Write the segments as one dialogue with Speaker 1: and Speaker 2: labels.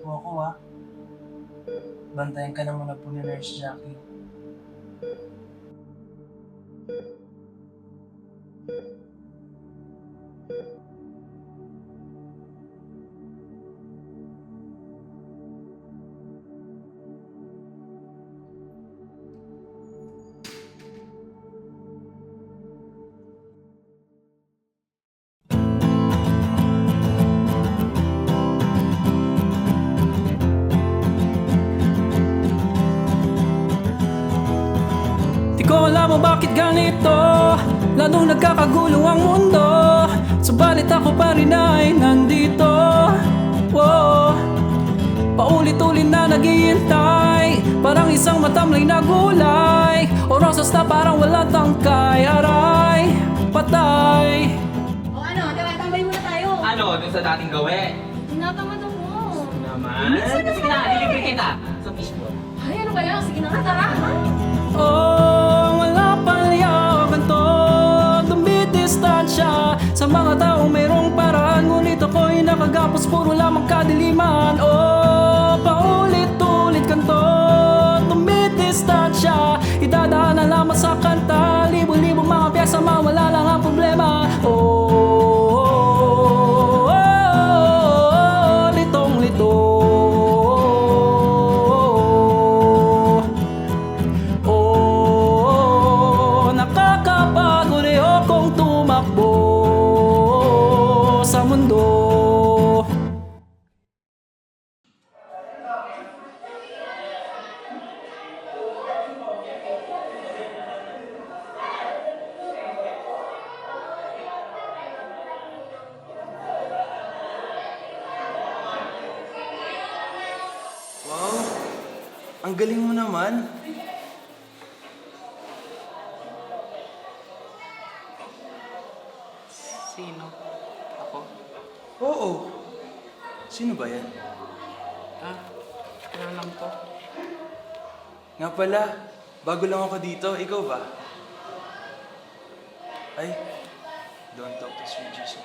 Speaker 1: Po ako ha. Bantayan ka na muna po ni Nurse Jackie.
Speaker 2: Kung bakit ganito Lalong nagkakagulo ang mundo Subalit ako pa rin ay nandito Whoa. Paulit-ulit na naghihintay Parang isang matamlay na gulay Oras na parang wala tangkay Aray, patay
Speaker 3: O ano, tara, tambay muna tayo.
Speaker 4: Ano, dun sa dating gawe?
Speaker 3: Tinatamad ako.
Speaker 4: Naman? Sige na, dilibre kita. Sa fishball.
Speaker 3: Ay, ano ba yan? Sige na nga, tara.
Speaker 2: Oh, Dumidistansya Sa mga taong mayroong paraan Ngunit ako'y nakagapos Puro lamang kadiliman. Oh, paulit-ulit kanto Dumidistansya Idadaan na lamang sa kanta Libo-libo mga piyesa Mawala lang
Speaker 1: galing mo naman.
Speaker 4: Sino? Ako?
Speaker 1: Oo. Sino ba yan?
Speaker 4: Ah, kaya lang to.
Speaker 1: Nga pala, bago lang ako dito. Ikaw ba? Ay, don't talk to strangers.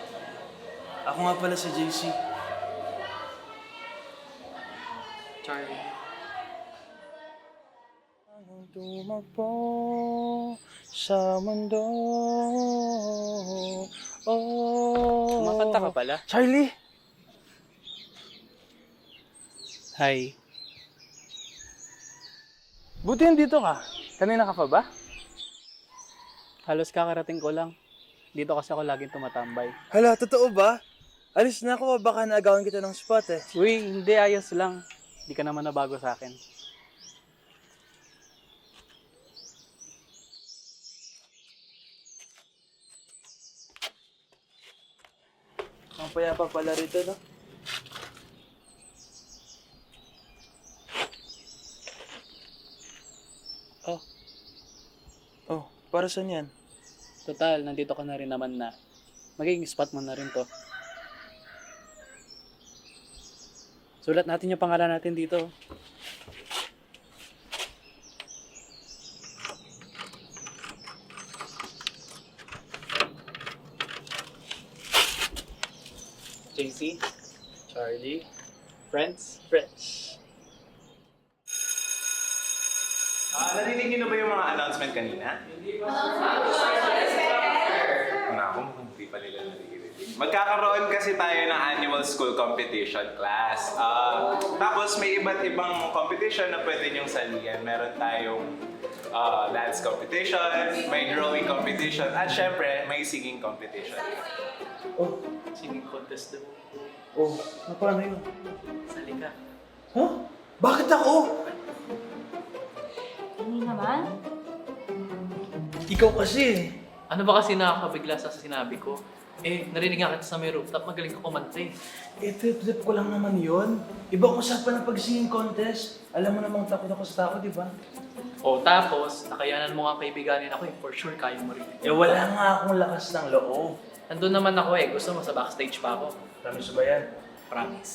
Speaker 1: Ako nga pala si JC.
Speaker 4: Charlie.
Speaker 1: Tumakbo sa mundo. Oh.
Speaker 4: Kumakanta ka pala?
Speaker 1: Charlie!
Speaker 4: Hi.
Speaker 1: Buti dito ka. Kanina ka pa ba?
Speaker 4: Halos kakarating ko lang. Dito kasi ako laging tumatambay.
Speaker 1: Hala, totoo ba? Alis na ako, baka naagawan kita ng spot eh.
Speaker 4: Uy, hindi ayos lang. Hindi ka naman nabago sa akin.
Speaker 1: Ang payapa pala rito, no?
Speaker 4: Oh,
Speaker 1: Oh, para saan yan?
Speaker 4: total, nandito ka na rin naman na. Magiging spot mo na rin to. Sulat natin yung pangalan natin dito. JC, Charlie, friends, friends.
Speaker 5: Ah, narinig niyo na ba yung mga announcement kanina? Naku, mukhang hindi pa nila naririnig. Magkakaroon kasi tayo ng annual school competition class. Ah, tapos may iba't ibang competition na pwede niyong salihan. Meron tayong ah, dance competition, may drawing competition, at syempre, may singing competition.
Speaker 1: Oh,
Speaker 4: Singing contest daw.
Speaker 1: oh, na paano yun? Huh? Bakit ako?
Speaker 3: Hindi naman.
Speaker 1: Ikaw kasi.
Speaker 6: Ano ba kasi nakakabigla sa sinabi ko? Eh, narinig nga kita sa may rooftop, magaling ka kumanta eh.
Speaker 1: Eh, trip-trip ko lang naman yon. Ibang usapan ng pag-singing contest. Alam mo namang takot ako sa tao, di ba?
Speaker 6: O tapos, nakayanan mo nga kaibiganin ako eh. For sure, kaya mo rin.
Speaker 1: Eh, wala nga akong lakas ng loob.
Speaker 6: Nandun naman ako eh. Gusto mo sa backstage pa ako.
Speaker 1: Promise ba yan?
Speaker 6: Promise.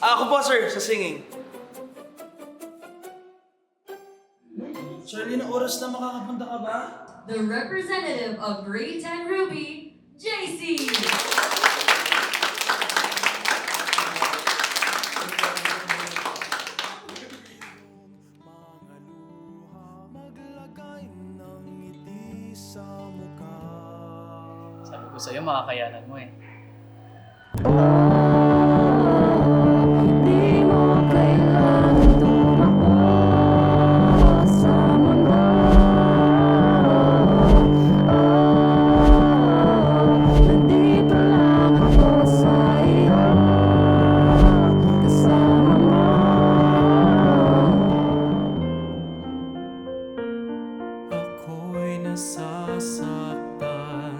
Speaker 1: Ako po, sir, sa singing. Charlie, na oras na makakapunta ka ba?
Speaker 7: The representative of Grade 10 Ruby, JC!
Speaker 8: Sabi ko sa'yo, makakayanan mo
Speaker 2: eh. Nasasaktan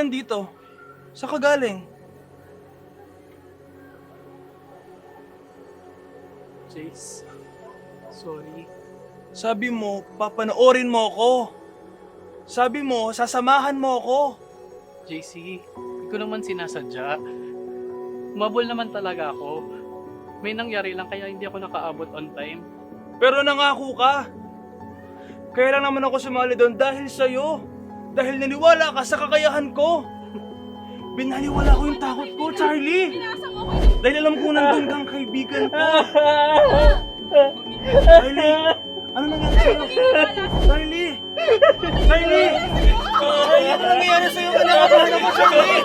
Speaker 2: nandito? Saan ka galing?
Speaker 1: Jace? Sorry.
Speaker 2: Sabi mo, papanoorin mo ako. Sabi mo, sasamahan mo ako.
Speaker 1: JC, hindi ko naman sinasadya. Umabol naman talaga ako. May nangyari lang kaya hindi ako nakaabot on time.
Speaker 2: Pero nangako ka. Kaya lang naman ako sumali doon dahil sa'yo. Dahil naniwala ka sa kakayahan ko. Binaliwala ko yung takot ko, Charlie. Dahil alam ko nandun kang kaibigan ko. Charlie, ano nangyari sa'yo? Charlie! Charlie! Charlie, ano nangyari sa'yo? Kinakabahan ako, Charlie!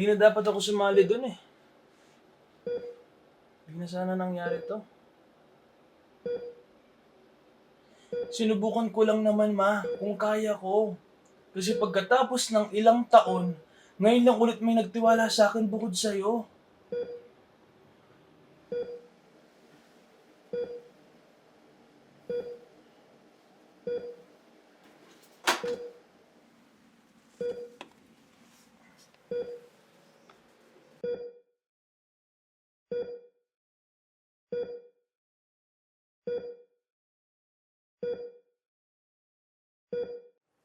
Speaker 2: Hindi na dapat ako sumali doon eh. Hindi na sana nangyari to. Sinubukan ko lang naman ma, kung kaya ko. Kasi pagkatapos ng ilang taon, ngayon lang ulit may nagtiwala sa akin bukod sa'yo.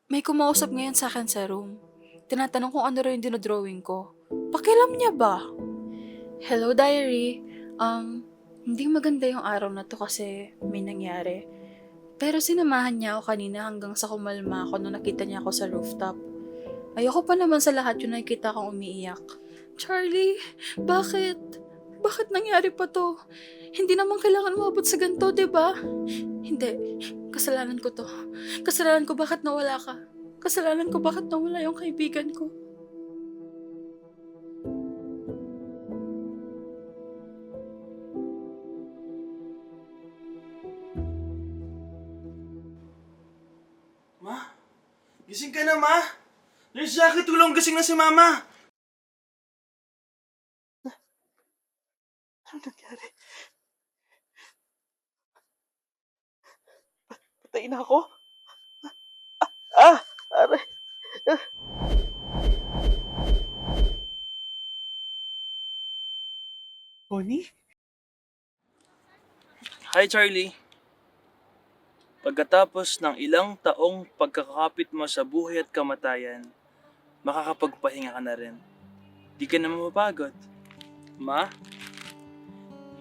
Speaker 9: May kumausap ngayon sa akin sa room. Tinatanong kung ano rin yung dinodrawing ko. Pakialam niya ba? Hello, diary. Um, hindi maganda yung araw na to kasi may nangyari. Pero sinamahan niya ako kanina hanggang sa kumalma ako nung nakita niya ako sa rooftop. Ayoko pa naman sa lahat yung nakikita kong umiiyak. Charlie, bakit? Bakit nangyari pa to? Hindi naman kailangan umabot sa ganito, ba? Hindi. Kasalanan ko to. Kasalanan ko bakit nawala ka. Kasalanan ko bakit nawala yung kaibigan ko.
Speaker 2: Ma? Gising ka na, ma? Nurse Jackie, tulong gising na si mama. Patay ako? Ah! Aray! Bonnie? Hi, Charlie.
Speaker 1: Pagkatapos ng ilang taong pagkakapit mo sa buhay at kamatayan, makakapagpahinga ka na rin. Di ka na mapapagod. Ma,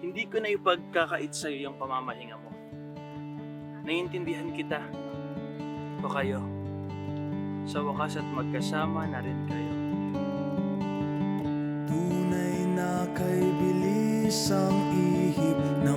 Speaker 1: hindi ko na ipagkakait sa'yo yung pamamahinga mo. Naiintindihan kita. O kayo, sa wakas at magkasama na rin kayo.
Speaker 10: Tunay na kay bilis ang ihip ng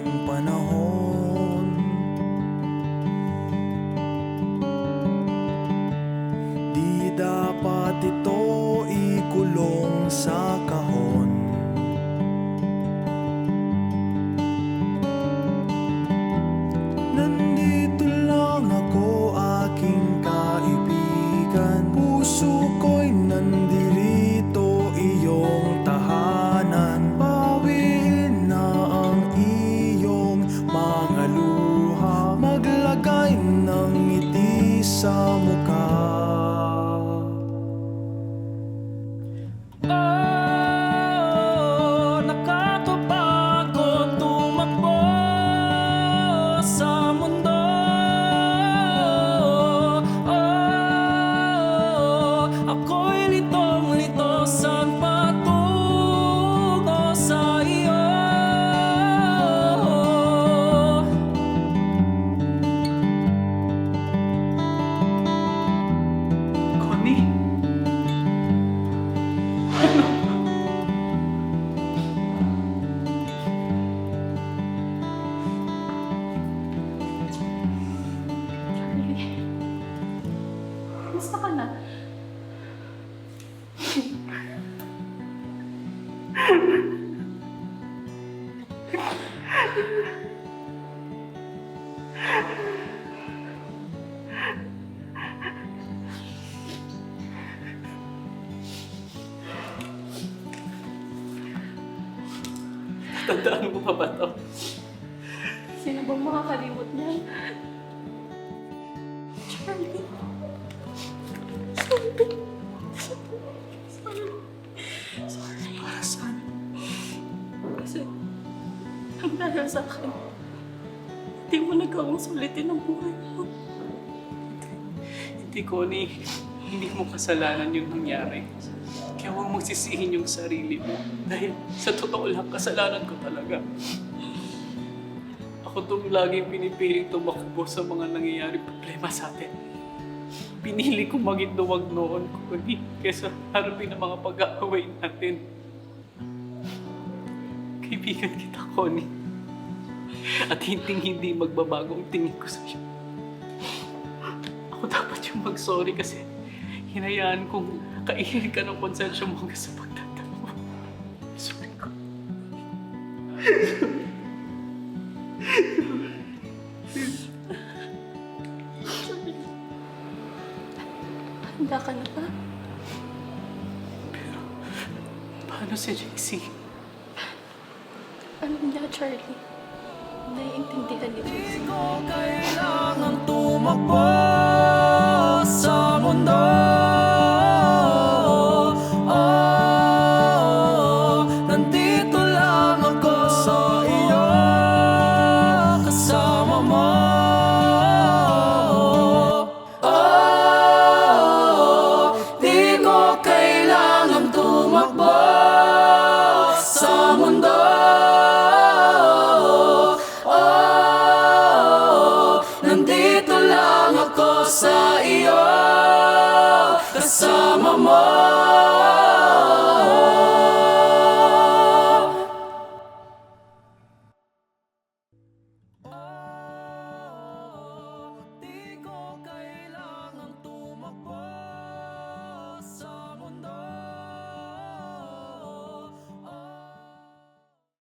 Speaker 9: Thank you.
Speaker 2: Tandaan mo pa ba to?
Speaker 9: Sino bang makakalimot niyan? Charlie. Sorry. Sorry. Sorry. Para saan? Kasi, ang dahil sa akin, hindi mo nagawang sulitin ang buhay mo.
Speaker 2: Hindi, Connie. Hindi mo kasalanan yung nangyari. Kaya huwag mong sisihin yung sarili mo. Dahil sa totoo lang, kasalanan ko talaga. Ako tong laging pinipiling tumakbo sa mga nangyayari problema sa atin. Pinili ko maging duwag noon, Connie, kesa harapin ang mga pag-aaway natin. Kaibigan kita, Connie. At hindi hindi magbabago ang tingin ko sa'yo. Ako dapat yung mag-sorry kasi hinayaan kong kainin ka ng konsensya mo hanggang sa pagtatalo mo. Sorry ko.
Speaker 9: Handa ka na ba?
Speaker 2: Paano si JC?
Speaker 9: Alam niya, Charlie. Naiintindihan ni Jason.
Speaker 10: Kailangan tumakbo